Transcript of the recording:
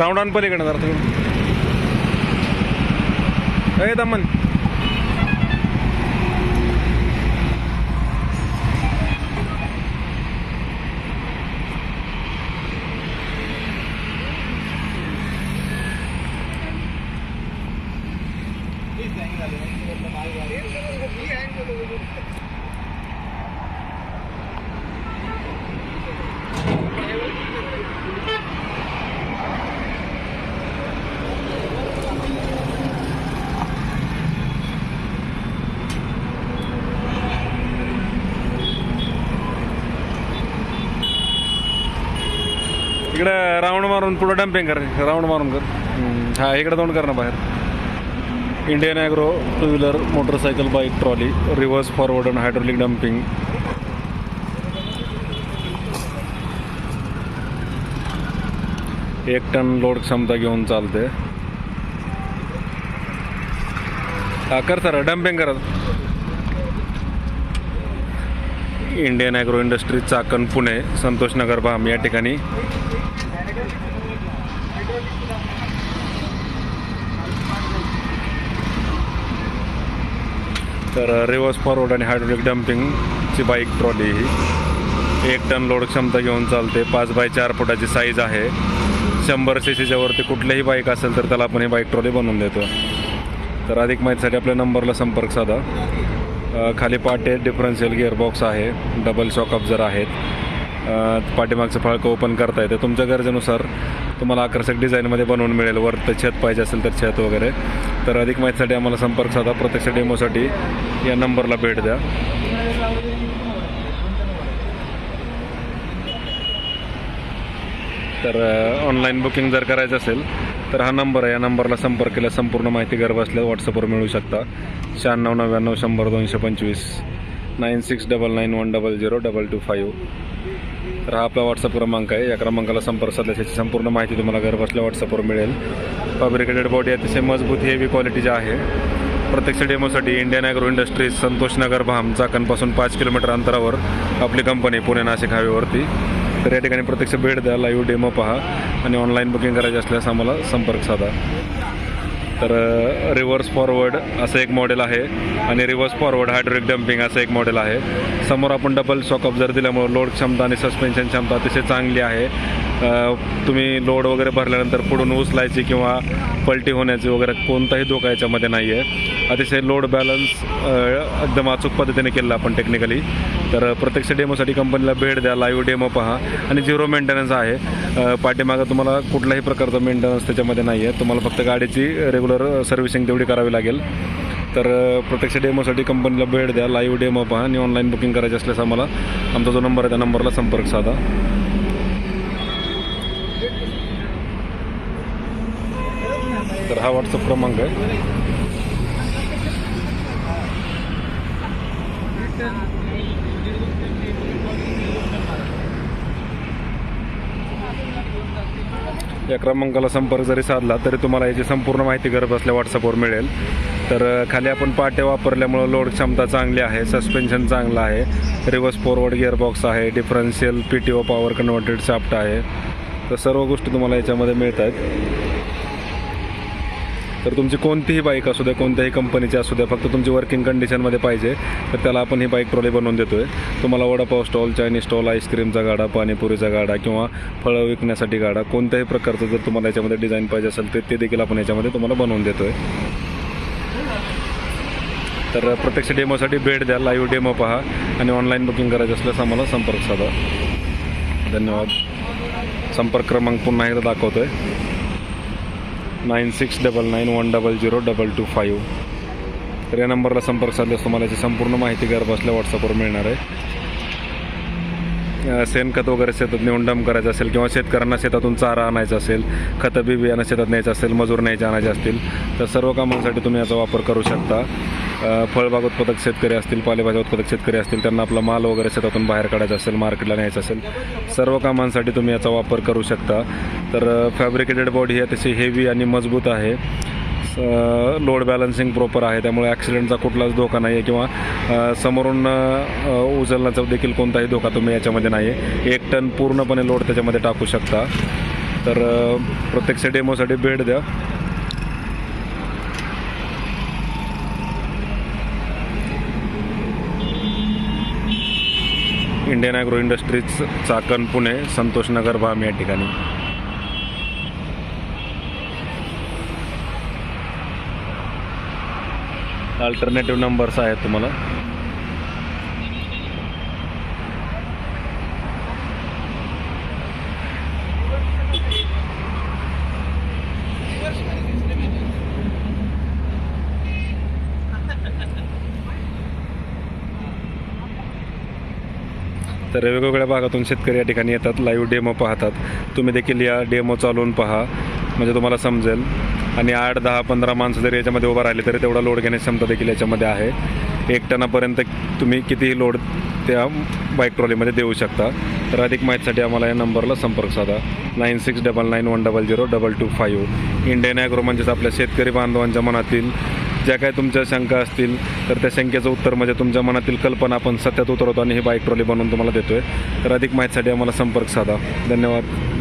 Round on पलीकडे जरा तुम्ही ए दमन. इकडं राऊंड मारून पुढं डम्पिंग कर राऊंड मारून कर. हा इकडं तोंड कर ना बाहेर. Indian agro two wheeler motorcycle bike trolley reverse forward and hydraulic dumping एक टन लोड क्षमता घेऊन चालते हा कर सर डम्पिंग करत Indian agro industry Chakan Pune Santosh Nagar Bham या ठिकाणी. तर रिव्हर्स फॉरवर्ड आणि हायड्रोलिक डम्पिंगची बाईक ट्रॉली ही. एक टन लोड क्षमता घेऊन चालते. पाच बाय चार फुटाची साईज आहे. शंभर सी सीच्या वरती कुठलीही बाईक असेल तर त्याला आपण ही बाईक ट्रॉली बनवून देतो तर अधिक माहितीसाठी आपल्या नंबरला संपर्क साधा. खाली पाटे डिफरन्शियल गिअरबॉक्स आहे. डबल शॉक जर आहेत. पाठीमागचं फळकं ओपन करता येतं. तुमच्या गरजेनुसार तुम्हाला आकर्षक डिझाईनमध्ये बनवून मिळेल. वर तर छत पाहिजे असेल तर छत वगैरे. तर अधिक माहितीसाठी आम्हाला संपर्क साधा. प्रत्यक्ष डेमोसाठी या नंबरला भेट द्या. तर ऑनलाईन बुकिंग जर करायचं असेल तर हा नंबर आहे. या नंबरला संपर्क केला. संपूर्ण माहिती घर बसल्या व्हॉट्सअपवर मिळू शकता. शहाण्णव नव्याण्णव शंभर दोनशे पंचवीस. Nine six double nine one double zero double two five तर हा आपला व्हॉट्सअप क्रमांक आहे. या क्रमांकाला संपर्क साधल्यास याची संपूर्ण माहिती तुम्हाला घरबसल्या व्हॉट्सअपवर मिळेल. फॅब्रिकेटेड बॉडी अतिशय मजबूत हेवी क्वालिटीची आहे. प्रत्यक्ष डेमोसाठी Indian agro industries Santosh Nagar Bham चाकणपासून पाच किलोमीटर अंतरावर आपली कंपनी पुणे नाशिक हायवेवरती तर या ठिकाणी प्रत्यक्ष भेट द्या लाईव्ह डेमो पहा आणि ऑनलाईन बुकिंग करायची असल्यास आम्हाला संपर्क साधा. तर रिव्हर्स फॉरवर्ड असं एक मॉडेल आहे आणि रिव्हर्स फॉरवर्ड हायड्रोलिक डम्पिंग असं एक मॉडेल आहे. समोर आपण डबल शॉक ऑब्झर दिल्यामुळे लोड क्षमता आणि सस्पेन्शन क्षमता अतिशय चांगली आहे. तुम्ही लोड वगैरे भरल्यानंतर पुढून उचलायची किंवा पलटी होण्याची वगैरे कोणताही धोका याच्यामध्ये नाही आहे अतिशय लोड बॅलन्स एकदम अचूक पद्धतीने केलं आपण टेक्निकली तर प्रत्यक्ष डेमोसाठी कंपनीला भेट द्या लाईव्ह डेमो पहा. आणि झिरो मेंटेनन्स आहे. पाठीमागं तुम्हाला कुठल्याही प्रकारचं मेंटेनन्स त्याच्यामध्ये नाही आहे तुम्हाला फक्त गाडीची रेग्युलर सर्व्हिसिंग तेवढी करावी लागेल. तर प्रत्यक्ष डेमोसाठी कंपनीला भेट द्या लाईव्ह डेमो पहा. आणि ऑनलाईन बुकिंग करायची असल्यास आम्हाला आमचा जो नंबर आहे त्या नंबरला संपर्क साधा. तर हा व्हॉट्सअप क्रमांक आहे. या क्रमांकाला संपर्क जरी साधला तरी तुम्हाला याची संपूर्ण माहिती घर बसल्या व्हॉट्सअपवर मिळेल. तर खाली आपण पाटे वापरल्यामुळं लोड क्षमता चांगली आहे सस्पेन्शन चांगलं आहे रिव्हर्स फॉरवर्ड गिअरबॉक्स आहे differential P T O power converted shaft आहे. तर सर्व गोष्टी तुम्हाला याच्यामध्ये मिळत आहेत तर तुमची कोणतीही बाईक असू द्या कोणत्याही कंपनीची असू द्या फक्त तुमची वर्किंग कंडिशनमध्ये पाहिजे तर त्याला आपण ही बाईक ट्रॉली बनवून देतो आहे तुम्हाला वडापाव स्टॉल चायनीज स्टॉल आईस्क्रीमचा गाडा पाणीपुरीचा गाडा किंवा फळं विकण्यासाठी गाडा कोणत्याही प्रकारचं जर तुम्हाला याच्यामध्ये डिझाईन पाहिजे असेल तर ते देखील आपण याच्यामध्ये तुम्हाला बनवून देतो आहे तर प्रत्यक्ष डेमोसाठी भेट द्या लाईव्ह डेमो पहा आणि ऑनलाईन बुकिंग करायचं असल्यास आम्हाला संपर्क साधा. धन्यवाद. संपर्क क्रमांक पुन्हा एकदा दाखवतो आहे nine six double nine one double zero double two five तर या नंबरला संपर्क साधल्यास तुम्हाला याची संपूर्ण माहिती घर बसल्या व्हॉट्सअपवर मिळणार आहे शेणखत वगैरे शेतात नेऊन डम करायचं असेल किंवा शेतकऱ्यांना शेतातून चारा आणायचा असेल खतं बी बियाणं शेतात न्यायचं असेल मजूर न्यायचे आणायचे असतील तर सर्व कामांसाठी तुम्ही याचा वापर करू शकता फळबाग उत्पादक शेतकरी असतील पालेभाज्या उत्पादक शेतकरी असतील त्यांना आपला माल वगैरे शेतातून बाहेर काढायचा असेल मार्केटला न्यायचा असेल सर्व कामांसाठी तुम्ही याचा वापर करू शकता. तर फॅब्रिकेटेड बॉडी ही अतिशय हेवी आणि मजबूत आहे. लोड बॅलन्सिंग प्रॉपर आहे. त्यामुळे ॲक्सिडेंटचा कुठलाच धोका नाही आहे किंवा समोरून उचलण्याचा देखील कोणताही धोका तुम्ही याच्यामध्ये नाही आहे एक टन पूर्णपणे लोड त्याच्यामध्ये टाकू शकता. तर प्रत्यक्ष डेमोसाठी भेट द्या. Indian agro industries Chakan Pune Santosh Nagar Bham या ठिकाणी. अल्टरनेटिव्ह नंबर्स आहेत तुम्हाला. तर वेगवेगळ्या भागातून शेतकरी या ठिकाणी येतात. लाईव्ह डेमो पाहतात. तुम्ही देखील या डेमो चालवून पहा. म्हणजे तुम्हाला समजेल. आणि आठ दहा पंधरा माणसं जरी याच्यामध्ये उभं राहिले तरी तेवढा लोड घेण्याची क्षमता देखील याच्यामध्ये आहे. एक टनापर्यंत तुम्ही कितीही लोड त्या बाईक ट्रॉलीमध्ये देऊ शकता. तर अधिक माहितीसाठी आम्हाला या नंबरला संपर्क साधा. Nine six double nine one double zero double two five Indian agro म्हणजेच आपल्या शेतकरी बांधवांच्या मनातील ज्या काही तुमच्या शंका असतील तर त्या शंकेचं उत्तर म्हणजे तुमच्या मनातील कल्पना आपण सत्यात उतरवतो आणि ही बाईक ट्रॉली बनवून तुम्हाला देतोय. तर अधिक माहितीसाठी आम्हाला संपर्क साधा. धन्यवाद.